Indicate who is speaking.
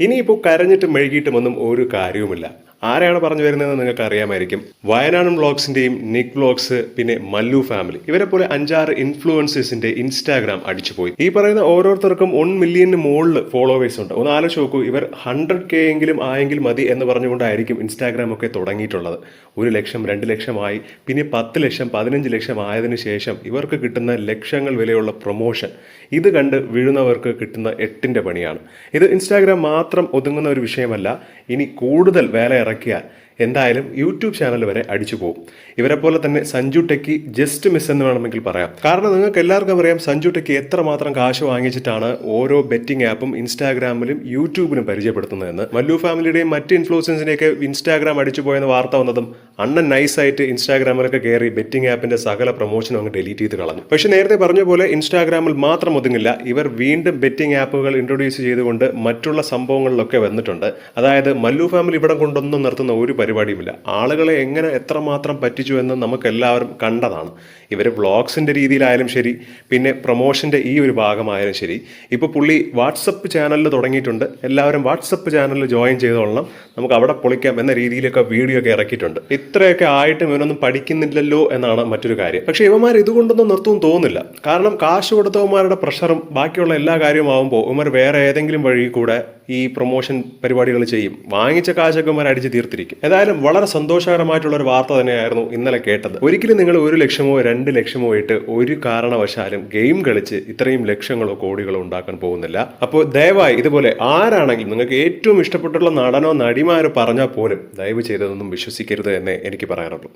Speaker 1: ഇനിയിപ്പോൾ കരഞ്ഞിട്ടും മെഴുകിയിട്ടും ഒന്നും ഒരു കാര്യവുമില്ല. ആരാണ് പറഞ്ഞു വരുന്നതെന്ന് നിങ്ങൾക്ക് അറിയാമായിരിക്കും. വയനാടൻ വ്ളോഗ്സിന്റെയും നിക് വ്ളോഗ്സ് പിന്നെ മല്ലു ഫാമിലി. ഇവരെ പോലെ അഞ്ചാറ് ഇൻഫ്ലുവൻസേഴ്സിന്റെ ഇൻസ്റ്റാഗ്രാം അടിച്ചുപോയി ഈ പറയുന്ന ഓരോരുത്തർക്കും വൺ മില്യന് മുകളിൽ ഫോളോവേഴ്സ് ഉണ്ട്. ഒന്ന് ആലോചിച്ച് നോക്കൂ ഇവർ ഹൺഡ്രഡ് കെ എങ്കിലും ആയെങ്കിൽ മതി എന്ന് പറഞ്ഞുകൊണ്ടായിരിക്കും ഇൻസ്റ്റാഗ്രാം ഒക്കെ തുടങ്ങിയിട്ടുള്ളത്. ഒരു ലക്ഷം രണ്ട് ലക്ഷമായി പിന്നെ പത്ത് ലക്ഷം പതിനഞ്ച് ലക്ഷം ആയതിനു ശേഷം ഇവർക്ക് കിട്ടുന്ന ലക്ഷങ്ങൾ വിലയുള്ള പ്രൊമോഷൻ ഇത് കണ്ട് വീഴുന്നവർക്ക് കിട്ടുന്ന എട്ടിന്റെ പണിയാണ്. ഇത് ഇൻസ്റ്റാഗ്രാം മാത്രം ഒതുങ്ങുന്ന ഒരു വിഷയമല്ല. ഇനി കൂടുതൽ വേല ഇറക്കിയാൽ എന്തായാലും യൂട്യൂബ് ചാനൽ വരെ അടിച്ചു പോകും ഇവരെ പോലെ തന്നെ സഞ്ജു ടെക്കി ജസ്റ്റ് മിസ് എന്ന് വേണമെങ്കിൽ പറയാം. കാരണം നിങ്ങൾക്ക് എല്ലാവർക്കും അറിയാം സഞ്ജു ടെക്കി എത്രമാത്രം കാശ് വാങ്ങിച്ചിട്ടാണ് ഓരോ ബെറ്റിംഗ് ആപ്പും ഇൻസ്റ്റാഗ്രാമിലും യൂട്യൂബിലും പരിചയപ്പെടുത്തുന്നതെന്ന്. മല്ലു ഫാമിലിയുടെയും മറ്റ് ഇൻഫ്ലുവൻസിന്റെയൊക്കെ ഇൻസ്റ്റാഗ്രാം അടിച്ചു പോയെന്ന് വാർത്ത വന്നതും അണ്ണൻ നൈസായിട്ട് ഇൻസ്റ്റാഗ്രാമിലൊക്കെ കയറി ബെറ്റിംഗ് ആപ്പിന്റെ സകല പ്രൊമോഷനും അങ്ങ് ഡിലീറ്റ് ചെയ്ത് കളഞ്ഞു. പക്ഷെ നേരത്തെ പറഞ്ഞ പോലെ ഇൻസ്റ്റാഗ്രാമിൽ മാത്രം ഒതുങ്ങില്ല. ഇവർ വീണ്ടും ബെറ്റിംഗ് ആപ്പുകൾ ഇൻട്രൊഡ്യൂസ് ചെയ്തുകൊണ്ട് മറ്റുള്ള സംഭവങ്ങളിലൊക്കെ വന്നിട്ടുണ്ട്. അതായത് മല്ലു ഫാമിലി ഇവിടെ കൊണ്ടൊന്നും നിർത്തുന്ന ഒരു പരിപാടിയുമില്ല. ആളുകളെ എങ്ങനെ എത്രമാത്രം പറ്റിച്ചു എന്ന് നമുക്കെല്ലാവരും കണ്ടതാണ്. ഇവർ വ്ളോഗ്സിന്റെ രീതിയിലായാലും ശരി പിന്നെ പ്രൊമോഷന്റെ ഈ ഒരു ഭാഗമായാലും ശരി. ഇപ്പോൾ പുള്ളി വാട്സപ്പ് ചാനലിൽ തുടങ്ങിയിട്ടുണ്ട്. എല്ലാവരും വാട്സപ്പ് ചാനലിൽ ജോയിൻ ചെയ്തോളണം. നമുക്ക് അവിടെ പൊളിക്കാം എന്ന രീതിയിലൊക്കെ വീഡിയോ ഒക്കെ ഇറക്കിയിട്ടുണ്ട്. ഇത്രയൊക്കെ ആയിട്ടും ഇവനൊന്നും പഠിക്കുന്നില്ലല്ലോ എന്നാണ് മറ്റൊരു കാര്യം. പക്ഷേ ഇവന്മാർ ഇതുകൊണ്ടൊന്നും നിർത്തും തോന്നുന്നില്ല കാരണം കാശ് കൊടുത്തവന്മാരുടെ പ്രഷറും ബാക്കിയുള്ള എല്ലാ കാര്യവും ആകുമ്പോൾ ഇവന്മാർ വേറെ ഏതെങ്കിലും വഴി കൂടെ ഈ പ്രൊമോഷൻ പരിപാടികൾ ചെയ്യും. വാങ്ങിച്ച കാശൊക്കെ അടിച്ച് തീർത്തിരിക്കും. ഏതായാലും വളരെ സന്തോഷകരമായിട്ടുള്ള ഒരു വാർത്ത തന്നെയായിരുന്നു ഇന്നലെ കേട്ടത്. ഒരിക്കലും നിങ്ങൾ ഒരു ലക്ഷമോ രണ്ട് ലക്ഷമോ ഇട്ട് ഒരു കാരണവശാലും ഗെയിം കളിച്ച് ഇത്രയും ലക്ഷങ്ങളോ കോടികളോ ഉണ്ടാക്കാൻ പോകുന്നില്ല. അപ്പോൾ ദയവായി ഇതുപോലെ ആരാണെങ്കിലും നിങ്ങൾക്ക് ഏറ്റവും ഇഷ്ടപ്പെട്ടുള്ള നടനോ നടിമാരോ പറഞ്ഞാൽ പോലും ദയവ് ചെയ്തതൊന്നും വിശ്വസിക്കരുത് എന്നേ എനിക്ക് പറയാറുള്ളൂ